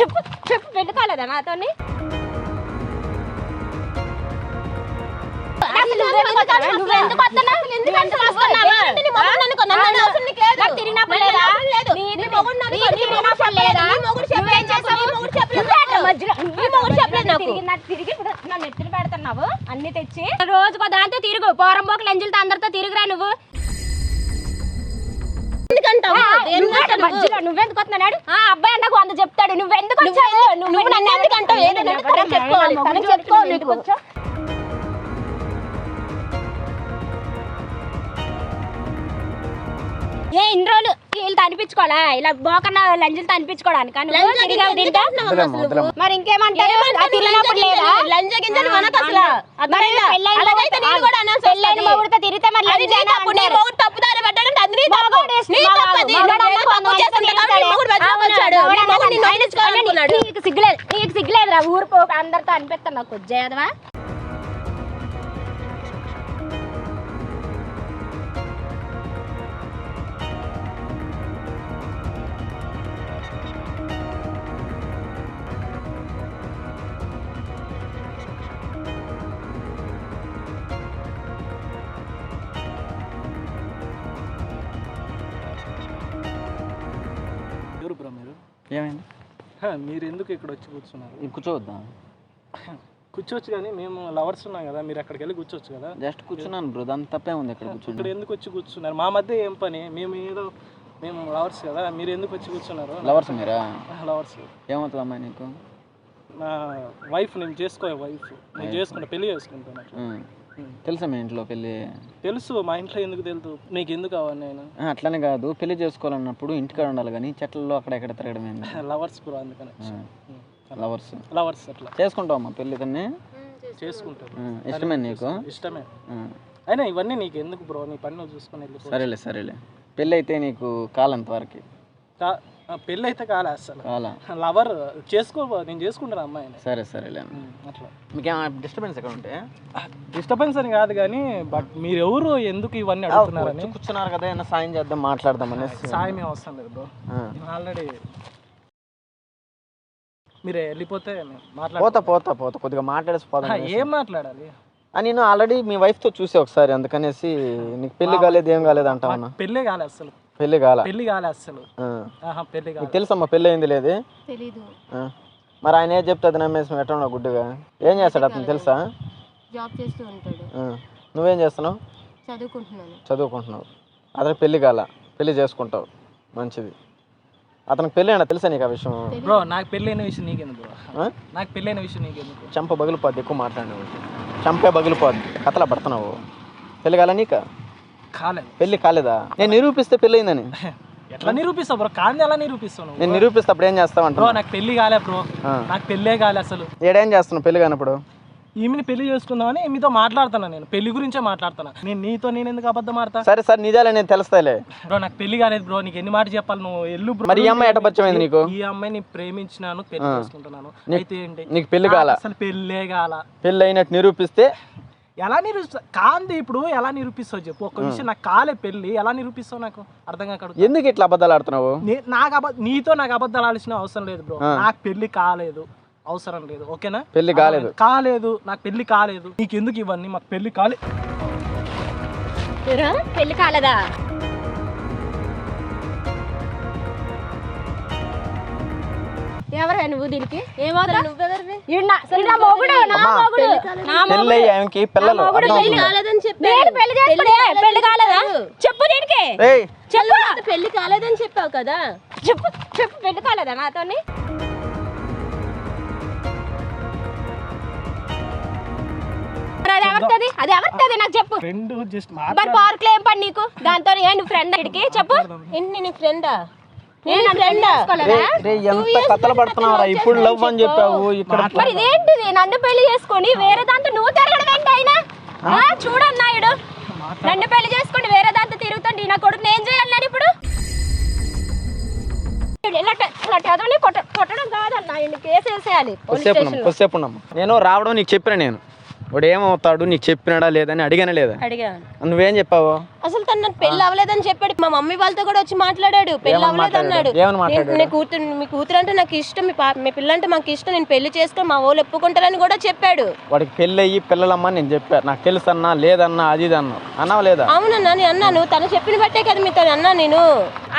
చెప్పు చెప్పు పెళ్ళి కాలేదా మధ్యలో- తిరిగి నన్ను ఎత్తులు పెడుతున్నావు. అన్ని తెచ్చి రోజుకో దాంతో తిరుగు. పోరం పోకలు ఎంజులతో అందరితో తిరుగురా నువ్వు. నువ్వెందుకు వస్తున్నాడు? ఆ అబ్బాయి నాకు వంద చెప్తాడు. నువ్వెందుకు వచ్చావు? నువ్వు నన్ను ఎందుకు అంటావు? ఏదైనా తనకు చెప్పుకోవాలి. తనకు చెప్పుకోవాలి ఎందుకు వచ్చావు ఏ ఇన్ని రోజులు వీళ్ళతో అనిపించుకోవాలా? ఇలా బోకన్న లంజులతో అనిపించుకోవడానికి. మరి ఇంకేమంటారు? లంజ గింజలు? మనకు అసలు. మొగుడుతో తిరిగితే మరి అది నీ లంజేనా తప్పు నీ అంటారు. మీరు ఎందుకు ఇక్కడ వచ్చి కూర్చున్నారు కూర్చోవద్దా? కూర్చోవచ్చు కానీ మేము లవర్స్ ఉన్నాం కదా మీరు అక్కడికి వెళ్ళి కూర్చోవచ్చు కదా. జస్ట్ కూర్చున్నాను బ్రో దాని తప్పే ఉంది ఇక్కడ ఇక్కడ కూర్చోండి ఎందుకు వచ్చి కూర్చున్నారు? మా మధ్య ఏం పని? మేము ఏదో మేము లవర్స్ కదా మీరు ఎందుకు వచ్చి కూర్చున్నారు? లవర్స్ మీరా? లవర్స్. ఏమవుతుంది అమ్మాయి నీకు? నా వైఫ్ నేను చేసుకో వైఫ్. నేను చేసుకుంటా పెళ్ళి చేసుకుంటాను. తెలుసా మీ ఇంట్లో పెళ్ళి? తెలుసు మా ఇంట్లో ఎందుకు తెలుసు నీకు ఎందుకు అవన్నీ నేను అట్లనే కాదు పెళ్ళి చేసుకోవాలన్నప్పుడు ఇంటికాడ ఉండాలి కానీ చెట్లలో అక్కడ ఎక్కడ తిరగడం ఏంది లవర్స్ బ్రో అందుకని లవర్స్ లవర్స్ అట్లా. చేసుకుంటావు అమ్మా పెళ్ళి తన్ని చేసుకుంటాను. ఉం. ఇష్టమే నీకు? ఇష్టమే. అయినా ఇవన్నీ నీకు ఎందుకు బ్రో? నీ పని నువ్వు చూసుకొని వెళ్ళిపో. సరేలే సరేలే. పెళ్ళి అయితే నీకు కాలంత వరకు పెళ్ళి అయితే కాలే అసలు లవర్ చేసుకో నేను చేసుకుంటాను అమ్మాయిని. సరే ఉమ్, అట్లా. మీకేమైనా డిస్టర్బెన్స్ ఎక్కడ ఉంటే? డిస్టర్బెన్స్ అని కాదు కానీ బట్ మీరు ఎవరు ఎందుకు ఇవన్నీ అడుగుతున్నారని? కూర్చున్నారు కదా ఏమన్నా సాయం చేద్దాం మాట్లాడదాం అనేసి. సాయం ఏం అవసరం లేదు బ్రో. ఆల్రెడీ మీరు వెళ్ళిపోతే పోతా పోతా పోతా. కొద్దిగా మాట్లాడేసి అనేసి. ఏం మాట్లాడాలి? ఆ, నేను ఆల్రెడీ మీ wife తో చూసే ఒకసారి అందుకనేసి నీకు పెళ్ళి కాలేదు ఏం కాలేదు అంటావు పెళ్ళే కాలే అసలు పెళ్ళి కాల? పెళ్ళి కాలే అసలు ఆ. ఆహా పెళ్ళి కాలే. నీకు తెలుసమ్మా పెళ్ళి అయింది లేదు? తెలీదు. ఆ. మరి ఆయన ఏం చెప్తే అది నమ్మేసి ఎట్లా గుడ్డుగా? ఏం చేస్తాడు అతను తెలుసా? జాబ్ చేస్తూ ఉంటాడు. నువ్వేం చేస్తున్నావు? చదువుకుంటున్నాను. చదువుకుంటున్నావు. అతనికి పెళ్ళి కాల. పెళ్ళి చేసుకుంటావు. మంచిది. అతనికి పెళ్ళి అయినా తెలుసా నీకు ఆ విషయం? బ్రో నాకు పెళ్ళైన విషయం నీకెందుకు? బ్రో? నాకు పెళ్ళైన విషయం నీకెందుకు? చంప బగిలిపోద్ది ఎక్కువ మాట్లాడినావు. చంపే బగిలిపోద్ది. కథల పడుతున్నావు. పెళ్ళి కాల నీక? కాలేదు పెళ్ళి కాలేదా? నేను నిరూపిస్తే పెళ్ళి అయిందని ఎట్లా నిరూపిస్తావు బ్రో? కాంది ఎలా నిరూపిస్తావు నువ్వు? నేను నిరూపిస్తే అప్పుడు ఏం చేస్తావు బ్రో నాకు పెళ్ళి కాలే బ్రో. నాకు పెళ్ళే కాలే అసలు. ఏడేం చేస్తున్నావు పెళ్ళి కానప్పుడు? ఈమెని పెళ్ళి చేసుకుందామని మీతో మాట్లాడుతున్నా నేను. పెళ్ళి గురించే మాట్లాడుతున్నా. నేను నీతో నేను ఎందుకు అబద్ధం ఆడతా? సరే సరే నిజాలే నేను తెలుస్తాయిలే బ్రో నాకు పెళ్ళి కాలేదు బ్రో. నీకు ఎన్ని మాట చెప్పాలి? నువ్వు ఎల్లు బ్రో. మరి ఈ అమ్మాయి పరిచయం అయింది నీకు? ఈ అమ్మాయిని ప్రేమించినాను పెళ్ళి చేసుకుంటున్నాను. అయితే ఏంటి? నీకు పెళ్ళి కాల? అసలు పెళ్ళే కాల. పెళ్ళి అయినట్టు నిరూపిస్తే ఎలా నిరూపిస్తా కాంది ఇప్పుడు ఎలా నిరూపిస్తావు చెప్పు. ఒక విషయం నాకు కాలే పెళ్ళి ఎలా నిరూపిస్తావు నాకు? అర్థం కాక ఎందుకు ఇట్లా అబద్ధాలు ఆడుతున్నావు? నాకు అబద్ధ నీతో నాకు అబద్ధాలు ఆడాల్సిన అవసరం లేదు బ్రో. నాకు పెళ్ళి కాలేదు. అవసరం లేదు. ఓకేనా? పెళ్ళి కాలేదు. కాలేదు. నాకు పెళ్ళి కాలేదు. నీకు ఎందుకు ఇవన్నీ? మాకు పెళ్ళి కాలే ఎవరు? పెళ్ళి కాలేదా? నా? పెళ్ళి అయ్యి ఆమెకి పిల్లలు పెళ్ళి పెళ్ళి పెళ్ళి కాలేదా? చెప్పు దీనికి. ఏయ్. చెప్పు. పెళ్ళి కాలేదని చెప్పావు కదా. చెప్పు చెప్పు పెళ్ళి కాలేదా నాతోని? అది ఎవరిది? అది ఎవరిది? నాకు చెప్పు. ఫ్రెండ్ జస్ట్ మరి పార్క్లో ఏం పని నీకు? దాంతో ఏ నువ్వు ఫ్రెండ్ ఇడికి చెప్పు. ఏంటి నీ ఫ్రెండా ఎంత కథలు పడుతున్నావురా? ఇప్పుడు లవ్ అని చెప్పావు ఇక్కడ మరి ఇదేంటిది? నన్ను పెళ్ళి చేసుకొని వేరే దాంతో నువ్వు తిరగడం అయినా? ఆ, చూడన్నాయుడు నన్ను పెళ్ళి చేసుకొని వేరే దాంతో తిరుగుతుంటే నా కొడుకు నేను చేయాలి నేను ఇప్పుడు నేను రావడం నీకు చెప్పిన నేను. వాడు ఏమవుతాడు నీకు చెప్పినాడా లేదని అడిగానే లేదా? అడిగాను. నువ్వేం చెప్పావు? అసలు తను నాకు పెళ్ళి అవ్వలేదని చెప్పాడు. మా మమ్మీ వాళ్ళతో కూడా వచ్చి మాట్లాడాడు. పెళ్ళి ఏమని అవ్వలేదు అన్నాడు. మాట్లాడాడు? ఏమని మాట్లాడాడు? నేను- నీ కూతురు మీ కూతురు అంటే నాకు ఇష్టం. మీ పా- మీ పిల్ల అంటే మాకు ఇష్టం. నేను పెళ్ళి చేసుకొని మా వాళ్ళు ఒప్పుకుంటారని కూడా చెప్పాడు. వాడికి పెళ్ళి అయ్యి పిల్లలమ్మని నేను చెప్పాను నాకు తెలుసు అన్నా లేదన్నా అది ఇది అన్నా అన్నావా లేదా? అవునన్నా నేను అన్నాను. తను చెప్పిన బట్టే కదా మీతో అన్నా నేను.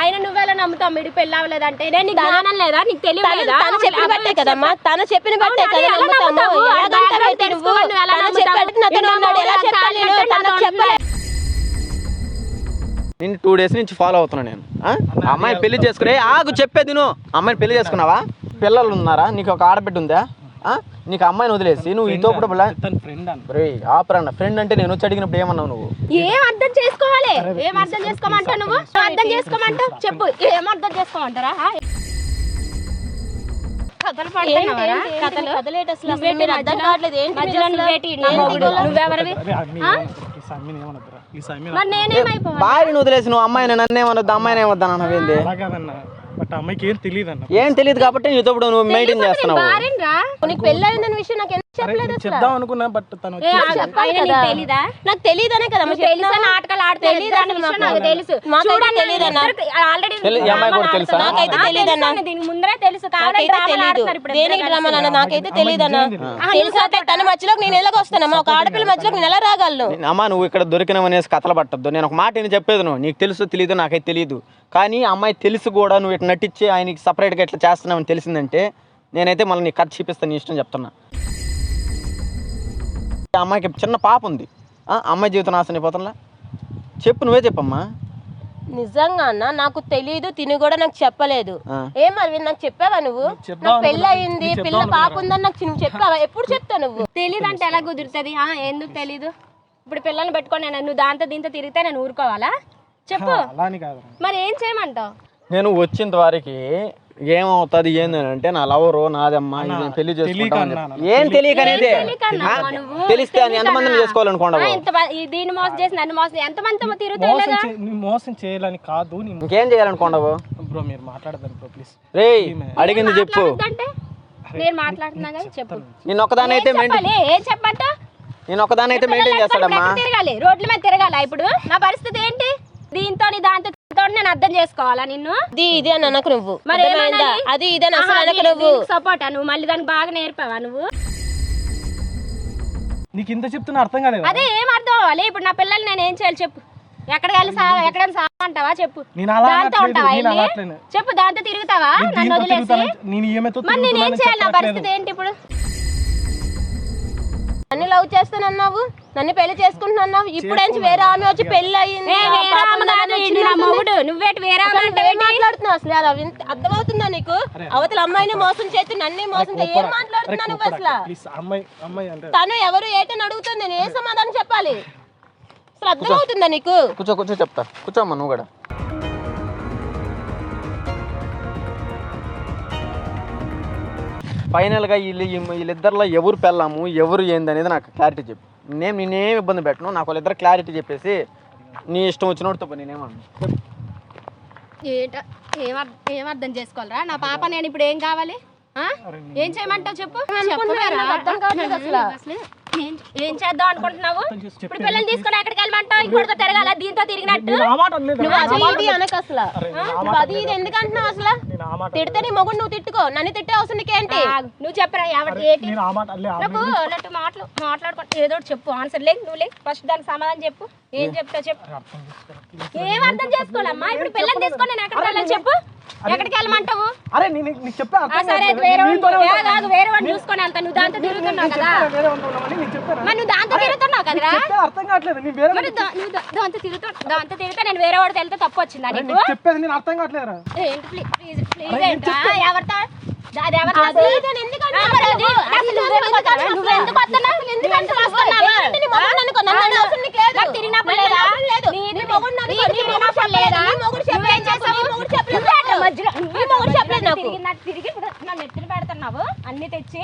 ఆయన నువ్వెలా నమ్ముతావు? మిడి పెళ్ళి అవ్వలేదంటే నేను నీకు జ్ఞానం లేదా? నీకు తెలియదు తను లేదా తను చెప్పిన బట్టే కదమ్మా తను. చెప్పిన బట్టే కదా నమ్ముతాము నువ్వు? తను నేను టూ డేస్ నుంచి ఫాలో అవుతున్నా నేను. అమ్మాయి పెళ్ళి చేసుకునే ఆగు చెప్పేది నువ్వు అమ్మాయిని పెళ్ళి చేసుకున్నావా? పిల్లలు ఉన్నారా? నీకు ఒక ఆడబిడ్డ ఉందా? ఆ? నీకు అమ్మాయిని వదిలేసి నువ్వు ఈతో కూడా తన ఫ్రెండ్ అన్న. రే ఆపరన్న ఫ్రెండ్ అంటే నేను వచ్చి అడిగినప్పుడు ఏమన్నావు నువ్వు? ఏం అర్థం చేసుకోవాలి? ఏం అర్థం చేసుకోమంటావు నువ్వు? అర్థం చేసుకోమంటావు? చెప్పు. ఏం అర్థం చేసుకోమంటారా? కథలు పడుతున్నావరా అసలు అర్థం కావట్లేదు ఏంటి మధ్యలో? నువ్వేటి? నువ్వెవరివి మరి నేనేమైపోవాలి భార్యను వదిలేసి నువ్వు అమ్మాయిని నన్నేమనొద్దు అమ్మాయిని ఏమొద్దు అన్నవేంది బట్ అమ్మాయికి ఏం తెలియదు అన్న ఏం తెలియదు కాబట్టి నీతో నువ్వు మెయింటైన్ చేస్తున్నావు. నీకు పెళ్ళి అయిందన్న విషయం నాకు చెప్దాం అనుకున్నా బట్ తను నాకు తెలియదనే కదా తెలుసా? నాటకాలు విషయం నాకు తెలుసు? నాకైతే తెలీదన్న. దీని ముందరే తెలుసు. దేనికి ఇద్దరు డ్రామా కలిసి. నాన్న నాకైతే తెలియదన్న తెలుసా తన మధ్యలోకి నేను ఎలాగ వస్తానమ్మా ఒక ఆడపిల్ల మధ్యలోకి నేను ఎలా రాగలను? అమ్మా నువ్వు ఇక్కడ దొరికినవనేసి కథలు పట్టద్దు. నేను ఒక మాట నేను చెప్పేది నువ్వు. నీకు తెలుసు తెలియదు నాకైతే తెలియదు కానీ అమ్మాయి తెలుసు కూడా నువ్వు ఇట్లా నటించి ఆయనకి సపరేట్గా ఇట్లా చేస్తున్నావని తెలిసిందంటే నేనైతే మళ్ళీ నీ కథ చూపిస్తాను నీ ఇష్టం చెప్తున్నా. అమ్మాయికి చిన్న పాప ఉంది. ఆ అమ్మాయి జీవితం నాశనం అయిపోతుందా చెప్పు నువ్వే చెప్పమ్మా. నిజంగా అన్న నాకు తెలియదు తిని కూడా నాకు చెప్పలేదు. ఏం మరి నాకు చెప్పావా నువ్వు? నాకు పెళ్ళి. అయింది పిల్ల పాప ఉందని నాకు నువ్వు చెప్పావా? ఎప్పుడు చెప్తావు నువ్వు? తెలీదంటే ఎలా కుదురుతుంది? ఆ, ఎందుకు తెలీదు? ఇప్పుడు పిల్లల్ని పెట్టుకొని నేను నువ్వు దాంతో దీంతో తిరిగితే నేను ఊరుకోవాలా? చెప్పు. మరి ఏం చేయమంటావు? నేను వచ్చిన వారికి ఏమవుతుంది ఏంది అంటే నా లవరు నాదమ్మా ఇది పెళ్ళి చేసుకుంటామని చెప్పి. ఏం తెలియక అనేది? తెలియకన్నా ఆ? తెలిస్తే అని ఎంతమందిని ఈ దీన్ని మోసం చేసి నన్ను మోసం ఎంత మంది తిరుగుతాయి మోసం చే- నీ మోసం చేయాలని కాదు నీ ఇంకేం చేయాలనుకోండవు బ్రో మీరు మాట్లాడదారు బ్రో ప్లీజ్ రే అడిగింది చెప్పు. అంటే నేను మాట్లాడుతున్నా కానీ చెప్పు. నేను మెయింటైన్ చెప్పాలి? ఏం చెప్పంట నేను ఒక్కదాని అయితే మెయింటైన్ చేస్తాడమ్మా. తిరగాలి? రోడ్ల మీద తిరగాల ఇప్పుడు? నా పరిస్థితి ఏంటి? దీంతో దాంతో నేను అర్థం చేసుకోవాలా నిన్ను? ఇది ఇది అని అనకు నువ్వు. మరి అర్థమైందా? ఏమనాలి? అది ఇది అని అసలు అనకు నువ్వు. సపోర్ట్? నువ్వు మళ్ళీ దానికి బాగా నేర్పావా నువ్వు? నీకు ఇంత చెప్తున్నా అర్థం కాలేదు? అదే ఏం అర్థం అవ్వాలి? ఇప్పుడు నా పిల్లల్ని నేను ఏం చేయాలి చెప్పు. ఎక్కడికి వెళ్ళి సా ఎక్కడైనా సావంటావా చెప్పు. నేను అలా దాంతో అనట్లేదు, ఉంటావా నేను అలా వెళ్ళి? అనట్లేదు. చెప్పు దాంతో తిరుగుతావా? నేను నన్ను దీంతో వదిలేసి? తిరుగుతానని- నేను ఈమెతో మరి నేనేం తిరుగుతున్నానని చేయాలి? నా చెప్పట్లేదు. పరిస్థితి ఏంటి ఇప్పుడు? నన్ను లవ్ చేస్తానన్నావు? నన్ను పెళ్ళి చేసుకుంటున్నావు? ఇప్పుడేంచి వేరే ఆమె వచ్చి పెళ్ళి. మొగుడు. నువ్వేటి వేరే మాట్లాడుతున్నావు అసలు? అది అర్థమవుతుందా నీకు? అవతల అమ్మాయిని మోసం చేసి నన్నే మోసం చేసి ఏం మాట్లాడుతున్నావు నువ్వు అసలు? ప్లీజ్ అమ్మాయి అమ్మాయి అంటే తను ఎవరు ఏటని అడుగుతుంది నేను? ఏ సమాధానం చెప్పాలి? అసలు అర్థమవుతుందా నీకు? కూర్చో కూర్చో చెప్తా. కూర్చోమ్మా నువ్వు కూడా. ఫైనల్గా వీళ్ళు వీళ్ళిద్దరిలో ఎవరు పెళ్ళాము ఎవరు ఏంది అనేది నాకు క్లారిటీ చెప్పు. నేను నేనేం ఇబ్బంది పెట్టను నాకు వాళ్ళిద్దరు క్లారిటీ చెప్పేసి నీ ఇష్టం వచ్చినోడితో పని నేనేమన్నా ఏంట ఏం అర్థ- చేసుకోవాలరా? నా పాప నేను ఇప్పుడు ఏం కావాలి? ఆ? ఏం చేయమంటావు చెప్పు? అర్థం కావట్లేదు అసలు. ఏం- చేద్దాం అనుకుంటున్నావు? ఇప్పుడు పిల్లల్ని తీసుకొని ఎక్కడికి వెళ్ళమంటావు? ఇంకోటితో తిరగాల? దీంతో తిరిగినట్టు? నువ్వు అది ఇది అనకు అసలు. నువ్వు అది ఇది ఎందుకు అంటున్నావు అసలు? తిడితే నీ మొగుడు నువ్వు తిట్టుకో. నన్ను తిట్టే అవసరం నీకేంటి? నువ్వు చెప్పరా ఎవరి ఏంటి? నువ్వు అన్నట్టు మాటలు మాట్లాడుకో ఏదో చెప్పు. ఆన్సర్ లే నువ్వు లే ఫస్ట్ దానికి సమాధానం చెప్పు. ఏం చెప్తావు చెప్పు. ఏం అర్థం చేసుకోవాలమ్మా ఇప్పుడు పిల్లల్ని తీసుకొని నేను ఎక్కడికి వెళ్ళాలి చెప్పు. ఎక్కడికి వెళ్ళమంటావు? అరే నేను నీకు చెప్పే సరే. వేరే వేరే వాడిని చూసుకొని వెళ్తాను. నువ్వు దాంతో తిరుగుతున్నావు కదా. నువ్వు దాంతో తిరుగుతున్నావు కదరా అర్థం కావట్లేదు నీ వేరే దాంతో తిరుగుతావు దాంతో తిరిగితే నేను వేరే వాడితో వెళ్తే తప్పు వచ్చిందా నీకు చెప్పేది నేను అర్థం కావట్లేదురా ఏంటి ప్లీజ్ ప్లీజ్ ఎవరితో అది ఎందుకు ఎందుకు వస్తున్నావు? నీకు లేదు. తిరిగినప్పుడు. నీ- మొగుడు నీకు తిరిగినప్పుడు చెప్పలేదు. లేదా? నీ మొగుడు చెప్పలేదు నువ్వేం నాకు. చేసావు? నీ మొగుడు చెప్పలేదు నువ్వే నాకు. మధ్యలో నీ మొగుడు చెప్పలేదు నాకు. తిరిగి నన్ను ఎత్తున పెడుతున్నావు అన్ని తెచ్చి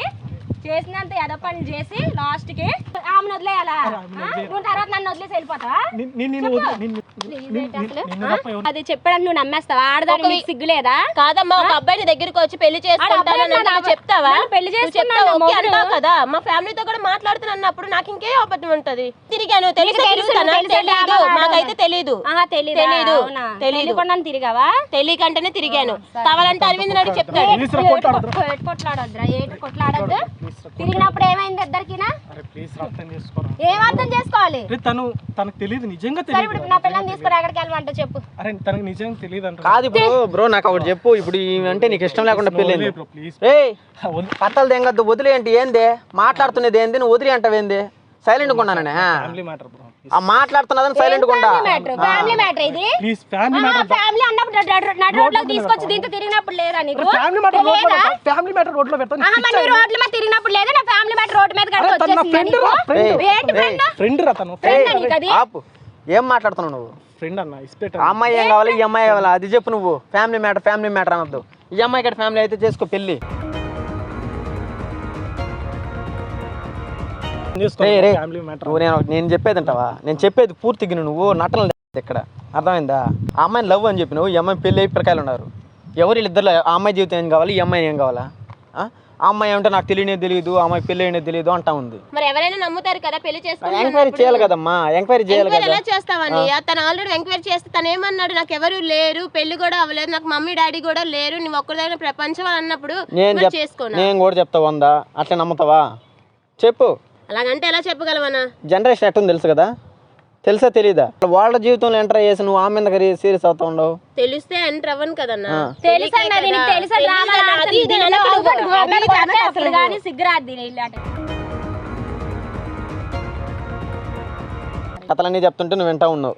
చేసినంత ఎద పని చేసి లాస్ట్కి ఆమెను వదిలేయాలా? నువ్వు తర్వాత నన్ను వదిలేసి వెళ్ళిపోతావా? అది చెప్పడానికి నువ్వు నమ్మేస్తావా? ఆడదాని నీకు సిగ్గులేదా? కాదమ్మా ఒక అబ్బాయిని దగ్గరికి వచ్చి పెళ్ళి నువ్వు చెప్తావా పెళ్ళి. అంటావు కదా? మా ఫ్యామిలీతో కూడా మాట్లాడుతున్నప్పుడు నాకు ఇంకే అబద్ధం ఉంటది. తిరిగాను ఆమె మాకైతే తెలీదు? తెలీదు. తెలియకుండా తిరిగావా? తెలియకంటేనే తిరిగాను. కావాలంటే అరవింద్ నాడు చెప్తాడు. ఏటు కొట్లాడొద్దు? తిరిగినప్పుడు ఏమైంది ఇద్దరికినా? అరే ప్లీజ్ రా, అర్థం చేసుకోరా? ఏం అర్థం చేసుకోవాలి? తను తనకు తెలియదు నిజంగా సరే ఇప్పుడు తెలియదు నా పిల్లల్ని తీసుకుని ఎక్కడికి వెళ్ళమంటో చెప్పు. అరే తనకు నిజంగా తెలియదు అంట కాదు ఇప్పుడు బ్రో నాకు ఒకటి చెప్పు. ఇప్పుడు అంటే నీకు ఇష్టం లేకుండా పెళ్ళింది. కథలు తెంగద్దు వదిలే అంటే ఏంది? మాట్లాడుతున్నది ఏంది? నువ్వు వదిలి అంటావేంది? సైలెంట్ ఉన్నానే ఫ్యామిలీ మ్యాటర్ బ్రో ఆ. మాట్లాడుతున్నదని సైలెంట్ ఉండా మ్యాటర్ ఫ్యామిలీ మ్యాటర్ ఇది? ప్లీజ్ ఫ్యామిలీ మ్యాటర్ ఫ్యామిలీ అన్నప్పుడు నడు- తీసుకొచ్చి దీంతో తిరిగినప్పుడు లేరా నీకు? Family matter. ఫ్యామిలీ మ్యాటర్ రోడ్లో పెడతాను ఆహా, మరి నువ్వు రోడ్ల మీద తిరిగినప్పుడు లేదా? నా ఫ్యామిలీ మ్యాటర్ రోడ్డు మీద ఫ్రెండ్ రా ఏంటి ఫ్రెండ్ ఫ్రెండ్ రా తను. ఫ్రెండ్ నీకు అది ఆపు. ఏం మాట్లాడుతున్నావు నువ్వు? ఫ్రెండ్ అన్న ఇస్పెట్ ఆ అమ్మాయి ఏం కావాలి? ఈ అమ్మాయి కావాలి? అది చెప్పు నువ్వు. ఫ్యామిలీ మ్యాటర్ ఫ్యామిలీ మ్యాటర్ అనొద్దు ఈ అమ్మాయి ఇక్కడ ఫ్యామిలీ అయితే చేసుకో పెళ్ళి. నువ్వు నేను నేను చెప్పేది అంటావా నేను చెప్పేది పూర్తిగా. నువ్వు నటన ఇక్కడ. అర్థమైందా? ఆ అమ్మాయిని లవ్ అని చెప్పి నువ్వు ఈ అమ్మాయి పెళ్ళి అయి పిల్లకాయలు ఉన్నారు. ఎవరు వీళ్ళిద్దరు ఆ అమ్మాయి జీవితం ఏం కావాలి ఈ అమ్మాయి ఏం కావాలా? ఆ? అమ్మాయి ఏమంటే నాకు తెలియనే తెలియదు ఆ అమ్మాయి పెళ్ళి అయినా తెలియదు అంటా ఉంది. మరి ఎవరైనా నమ్ముతారు కదా పెళ్ళి చేసుకుంటే ఎంక్వైరీ చేయాలి కదమ్మా ఎంక్వైరీ చేయాలి కదా. ఎలా చేస్తావని తను ఆల్రెడీ ఎంక్వైరీ చేస్తే తను ఏమన్నాడు? నాకు ఎవరు లేరు పెళ్ళి కూడా అవ్వలేదు నాకు మమ్మీ డాడీ కూడా లేరు నువ్వు ఒక్కరిదైనా ప్రపంచం అని అన్నప్పుడు నేను చేసుకోనా? నేను కూడా చెప్తా వందా. అట్లా నమ్ముతావా? చెప్పు. అలాగంటే ఎలా చెప్పగలవనా జనరేషన్ ఎట్టుంది తెలుసు కదా? తెలుసా తెలీదా? వాళ్ళ జీవితంలో ఎంటర్ చేసి నువ్వు ఆమె సీరియస్ అవుతా ఉండవు. తెలిస్తే ఎంటర్ అవ్వను కదన్నా. కథలన్నీ చెప్తుంటే నువ్వు వింటా ఉన్నావు.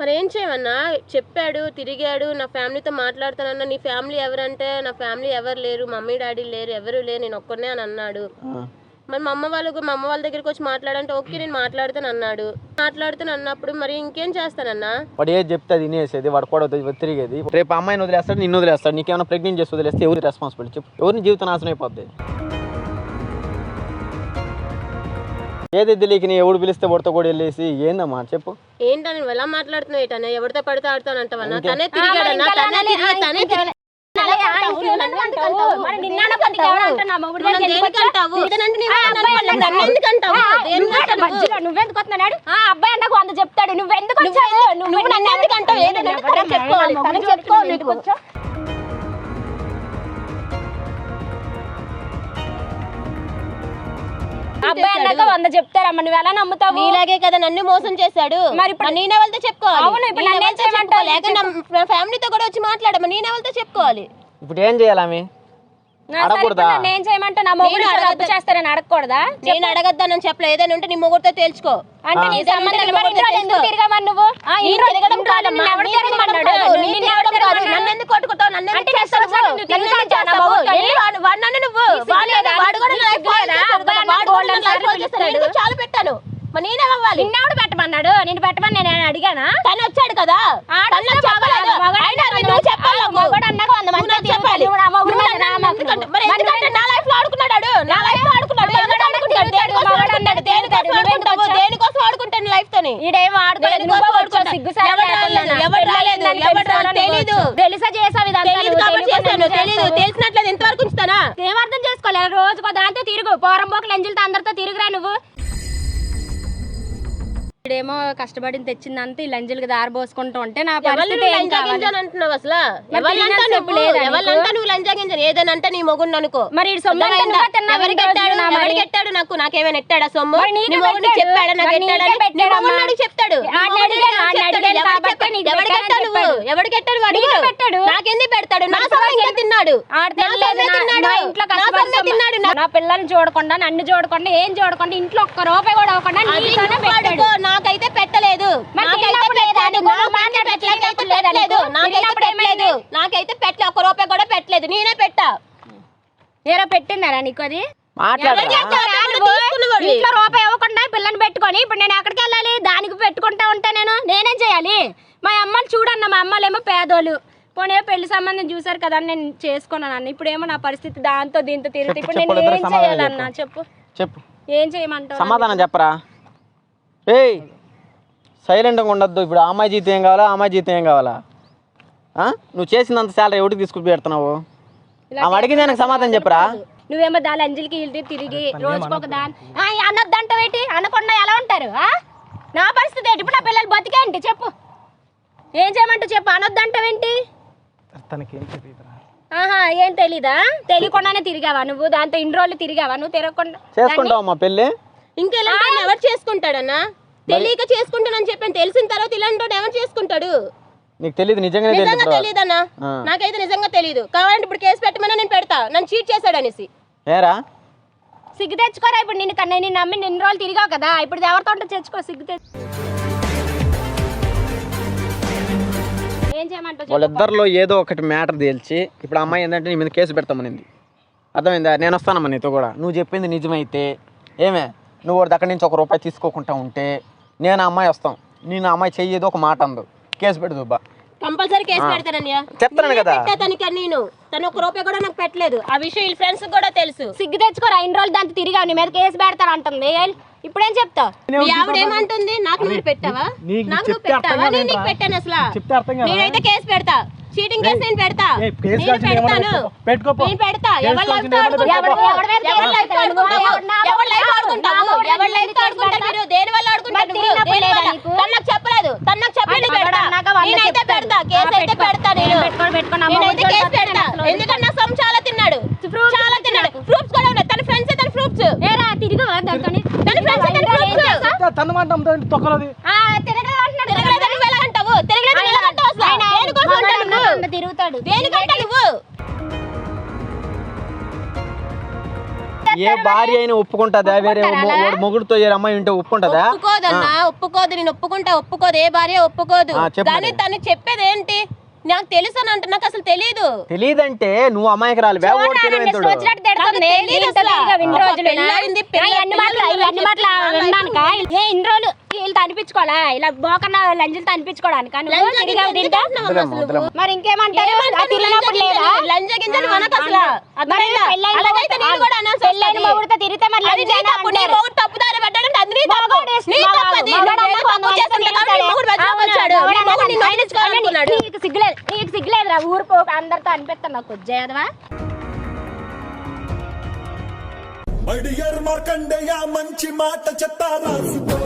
మరి ఏం చేయమన్నా? చెప్పాడు తిరిగాడు నా ఫ్యామిలీతో మాట్లాడుతానన్నా నీ ఫ్యామిలీ ఎవరంటే నా ఫ్యామిలీ ఎవరు లేరు మమ్మీ డాడీ లేరు ఎవరు లేరు నేను ఒక్కనే అని అన్నాడు. మరి మా అమ్మ వాళ్ళకు మా అమ్మ వాళ్ళ దగ్గరికి వచ్చి మాట్లాడంటే ఓకే నేను మాట్లాడుతాను అన్నాడు. మాట్లాడుతాను అన్నప్పుడు మరి ఇంకేం చేస్తానన్నా? వాడు ఏది చెప్తే అది వినేసేది వాడు కూడా వదిలి- తిరిగేది. రేపు అమ్మాయిని వదిలేస్తాడు నిన్ను వదిలేస్తాడు నీకేమైనా ప్రెగ్నెంట్ చేసి వదిలేస్తే ఎవరి రెస్పాన్సిబిలిటీ చెప్పు. ఎవరిని జీవితం నాశనం అయిపోద్ది? ఏది తెలియక నీ ఎవడు పిలిస్తే వాడితో కూడా వెళ్ళేసి ఏందమ్మా చెప్పు. ఏంటని ఎలా మాట్లాడుతున్నావు ఏంటన్నా? ఎవరితో పడితే ఆడుతాను అంటావన్నా తనే తిరిగాడన్నా? తనే తిరిగి తనే తిరిగి మరి నిన్న అన్నప్పుడు ఎవరు అంటున్నా మొగుడు దగ్గరికి దేనికి వెళ్ళిపోతా? అంటావు? ఇదేనంటే నీ ఆ అబ్బాయి అన్నకు వంద చెప్తాడు. నువ్వెందుకు వచ్చావు? నువ్వు నన్ను ఎందుకు అంటావు? ఏదైనా చెప్పుకోవాలి. చెప్పుకోవాలి అబ్బాయి అన్నాక వంద చెప్తారమ్మ నువ్వు ఎలా నమ్ముతావు? నీలాగే కదా నన్ను మోసం చేశాడు. మరి ఇప్పుడు- నేనే వాళ్ళతో చెప్పుకోవాలి. అవును, ఇప్పుడు నేనే నన్ను ఏం వాళ్ళతో చేయమంటావు? లేక నా- ఫ్యామిలీతో కూడా వచ్చి మాట్లాడమ్మా. నేనే వాళ్ళతో చెప్పుకోవాలి. ఇప్పుడు ఏం చేయాలి ఆమె? నా సరే ఇప్పుడు నన్ను ఏం చేయమంటావు? నా మొగుడు నేను తప్పు చేస్తారని అడగకూడదా? నేను అడగద్దానని చెప్పలే. ఏదైనా ఉంటే నీ మొగుడుతో తేల్చుకో. అంటే నీ ఏదైనా సంబంధం ఉంటే మరి నీ ఇంట్లో మొగుడుతో ఎందుకు తెలుసుకో. తిరగమని నువ్వు? నేను ఇంట్లో తిరగడం నిన్ను ఎవడు నేను తిరగడం తిరగమన్నాడు? కాదు, నిన్ను నేను ఎవడు తిరగడం కాదు. తిరగమన్నాడు? నన్ను ఎందుకు కొట్టుకుంటావు? నన్ను ఎందుకు చేస్తావు? నువ్వు నన్ను వాడు- నువ్వు కూడా నేను చాలా పెట్టాను. మరి నేనేమవ్వాలి నిన్నెవడు పెట్టమన్నాడు? నేను పెట్టమని నేను అడిగానా? తను వచ్చాడు కదా. చెప్పాలి నా నన్ను life లో ఆడుకున్నాడు. నా life లో ఆడుకున్నాడు. ఆడుకుంటాడు? దేనికోసం ఆడుకుంటాడు? ఆడుకుంటావు? ఆడుకుంటాను. లైఫ్ తోని. ఆడుకోలేదు నువ్వు ఎవరు రాలేదు, ఎవరు రాలేదు, ఎవరు రాలేదు, తెలీదు. తెలుసా చేసావు ఇదంతా తెలీదు నువ్వు? కాబట్టి తెలియకుండా చేశాను ఎందుకు తెలీదు. చేస్తావు? తెలిసినట్లేదు. ఇంతవరకు ఉంచుతానా? ఏం అర్థం చేసుకోలేదు? రోజుకో దాంతో తిరుగు. పోరం పోకలు ఎంజులతో అందరితో తిరుగురా నువ్వు? ఇడేమో కష్టపడి తెచ్చిందంతా ఈ లంజులకి దారి పోసుకుంటూ ఉంటే నా పరిస్థితి ఏం కావాలి అంటున్నావు అసలు ఎవరినంటా నువ్వు ఎవరినంటా నీ అనుకో మరి సొమ్ము అంతా? నువ్వే తిన్నావు నా మరి. నాకు నాకేమైనా ఎట్టాడా సొమ్ము మరి నీకే నీ మొగుడు పెట్టాడు. చెప్పాడా నాకు మరి నీకే ఎట్టాడని నీ పెట్టాడమ్మా. మొగుడు నాకు చెప్తాడు నీ ఆడిని మొగుడు అడిగాను, నాకు ఆడిని చెప్తాడు. అడిగాను ఎవరికి కాబట్టి చెప్పాడు? నీకు ఎవరికి పెట్టాడని ఎట్టాడు నువ్వు చెప్పాడు. ఎవరికి ఎట్టాడు వాడు నీకే. పెట్టాడు. నాకెందుకు పెడతాడు నా మరి సొమ్ము ఇంకా తిన్నాడు ఆడ నా తెలియలేదు సొమ్మే నా- తిన్నాడు నా ఇంట్లో నా కష్టపడి సొమ్మే తిన్నాడు సొమ్ము- నా పిల్లల్ని చూడకుండా నన్ను చూడకుండా ఏం చూడకుండా ఇంట్లో ఒక్క రూపాయి కూడా అవ్వకుండా అది నీతోనే నువ్వు పెట్టాడు. నీకు నాకైతే మాట్లాడితే పెట్టలేదు. నాకైతే పెట్టలేదు. ఒక రూపాయి కూడా పెట్టలేదు. నేనే పెట్టా. ఏరా పెట్టిందారా నీకు అది? ఇంట్లో రూపాయి ఇవ్వకుండా పిల్లని పెట్టుకొని ఇప్పుడు నేను ఎక్కడికి వెళ్ళాలి? దానికి పెట్టుకుంటా ఉంటా నేను నేనేం చేయాలి? మా అమ్మని చూడన్న మా అమ్మలేమో పేదోళ్ళు. పోనీ పెళ్ళి సంబంధం చూసారు కదా అని నేను చేసుకున్నాను అన్న. ఇప్పుడు ఏమో నా పరిస్థితి దాంతో దీంతో తిరుగుతుంది చెప్పు, ఇప్పుడు చెప్పు, నేను ఏం చేయాలన్నా? చెప్పు. చెప్పు. ఏం చేయమంటావు? సమాధానం చెప్పరా? ఏయ్! సైలెంట్గా ఉండొద్దు. ఇప్పుడు అమ్మాయి జీతం ఏం కావాలా? అమ్మాయి జీతం ఏం కావాలా? నువ్వు చేసినంత శాలరీ ఎవరికి తీసుకుని పెడుతున్నావు ఆమె అడిగింది నాకు సమాధానం చెప్పరా? నువ్వేమో దాని అంజలికి ఇల్లు తిరిగి రోజుకొక ఒక దాని ఆ, అనొద్దంట ఏంటి? అనకుండా ఎలా ఉంటారు? ఆ? నా పరిస్థితి ఏంటి? ఇప్పుడు నా పిల్లలు బతికేంటి చెప్పు. ఏం చేయమంటావు చెప్పు? అనొద్దంటావేంటి తనకి ఏం తెలియదురా ఆహా ఏం తెలీదా? తెలియకుండానే తిరిగావా నువ్వు? దాంతో ఇన్ని రోజులు తిరిగావా? నువ్వు తిరగకుండా చేసుకుంటావు మా పెళ్ళి ఇంకెలా ఎవరు చేసుకుంటాడన్నా? తెలియక చేసుకుంటానని చెప్పాను. తెలిసిన తర్వాత ఇలాంటి ఎవరు చేసుకుంటాడు? నీకు తెలియదు నిజంగానే తెలియదు నిజంగా తెలియదన్నా ఆ. నాకైతే నిజంగా తెలియదు కావాలంటే ఇప్పుడు కేసు పెట్టమని నేను పెడతా. నన్ను చీట్ చేశాడు అనేసి. ఏరా? సిగ్గు తెచ్చుకోరా ఇప్పుడు నిన్ను కన్నా నేను నమ్మి నిన్ని రోజులు తిరిగావు కదా. ఇప్పుడు ఎవరితో ఉంటే తెచ్చుకో సిగ్గు తెచ్చు ఏం చేయమంటావు చెప్పు. వాళ్ళిద్దరిలో ఏదో ఒకటి మ్యాటర్ తేల్చి ఇప్పుడు అమ్మాయి ఏంటంటే నీ మీద కేసు పెడతామనింది. అర్థమైందా? నేను వస్తానమ్మా నీతో కూడా. నువ్వు చెప్పింది నిజమైతే ఏమే? నువ్వు వాడి దగ్గర నుంచి ఒక రూపాయి తీసుకోకుండా ఉంటే నేను అమ్మాయి వస్తాం. నేను అమ్మాయి చెయ్యేది ఒక మాట అందు. కేసు పెడదు బా కంపల్సరీ కేసు పెడతానన్నయ్య. చెప్తాను కదా. పెట్టా తనకి నేను. తను ఒక రూపాయి కూడా నాకు పెట్టలేదు. ఆ విషయం వీళ్ళ ఫ్రెండ్స్ కూడా తెలుసు. సిగ్గు తెచ్చుకోరా ఇన్ని రోజులు దాంతో తిరిగావు నీ మీద కేసు పెడతాను అంటుంది. ఇప్పుడేం చెప్తావు? మీ ఆవిడ ఏమంటుంది నాకు నువ్వు పెట్టావా? నీకు నువ్వు పెట్టావా? నేను నీకు? పెట్టాను అసలు? నేనైతే కేసు పెడతా. చీటింగ్ కేసు నేను పెడతా. నేను పెడతాను. నేను పెడతా. ఎవరి లైఫ్. ఎవరి లైఫ్ ఆడుకుంటావు? ఎవరి లైఫ్ ఆడుకుంటారు? మీరు దేని వల్ల ఆడుకుంటారు దేని వల్ల? తను నాకు చెప్పలేదు తను నాకు చెప్పలేదు పెడతా. నేనైతే. పెడతా. కేసు అయితే. పెడతా నేను నేనైతే కేసు పెడతా. ఎందుకంటే నా సొమ్ము చాలా తిన్నాడు? చాలా తిన్నాడు. ప్రూఫ్స్ కూడా ఉన్నాయి. తన ఫ్రెండ్స్ తన ప్రూఫ్స్ ఏరా తన ఫ్రెండ్స్ తన ప్రూఫ్స్ తన మాట తొక్కలోది ఆ, తిరగలేదు అంటున్నాడు కదా. తిరగలేదని నువ్వు ఎలా అంటావు తిరగలేదని ఎలా అంటావు అసలు ఆయన దేనికోసం మగాడు అంటావు నువ్వు అన్నాక తిరుగుతాడు. దేనికంటే నువ్వు? ఏ భార్య అయినా ఒప్పుకుంటుందా? వేరే మొగుడుతో ఏ అమ్మాయి ఉంటే ఒప్పుకుంటుందా? ఒప్పుకోదన్నా ఒప్పుకోదు నేను ఒప్పుకుంటా ఒప్పుకోదు ఏ భార్య ఒప్పుకోదు. కానీ. తను చెప్పేది ఏంటి నాకు తెలుసు అని అంటే నాకు అసలు తెలియదు తెలియదంటే నువ్వు అమ్మాయికి రాలి చూడరా, నన్ను ఇష్టం వచ్చినట్టు తిడుతుంది. నాకు తెలీదు దీంతో అసలు. తిరిగావు ఇన్ని ఒక రోజులు అనిపించుకోవాలా ఇలా బోకన్న లంజలతో అనిపించుకోవడానికి. మరి ఇంకేమంటారు? లంజ గింజలు? మనకు అసలు. తిరిగితే మరి తప్పుదారి. నీకు సిగ్గులేదు సిగ్గులేదురా ఊరు పో అందరితో అనిపిస్తాను నాకు జయదవా. మడియర్ మార్కండేయ మంచి మాట చెత్త రాసుకో